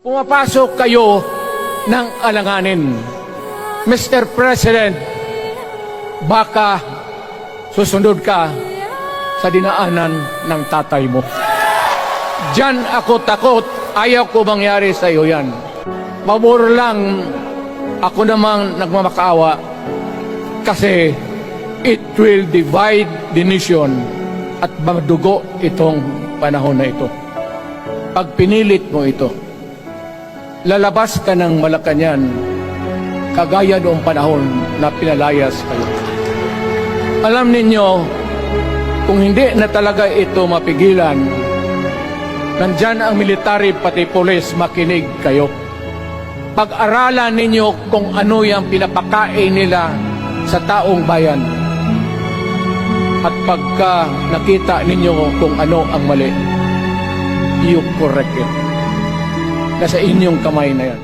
Pumapasok kayo ng alanganin. Mr. President, baka susunod ka sa dinaanan ng tatay mo. Diyan ako takot. Ayaw ko mangyari sa iyo yan. Pabor lang ako namang nagmamakaawa kasi it will divide the nation at madugo itong panahon na ito. Pag pinilit mo ito, lalabas ka ng Malacanang kagaya noong panahon na pinalayas kayo. Alam ninyo, kung hindi na talaga ito mapigilan, nandyan ang military pati polis makinig kayo. Pag-aralan ninyo kung ano yung pinapakain nila sa taong bayan. At pagka nakita ninyo kung ano ang mali, you correct it. Nasa inyong kamay na yan.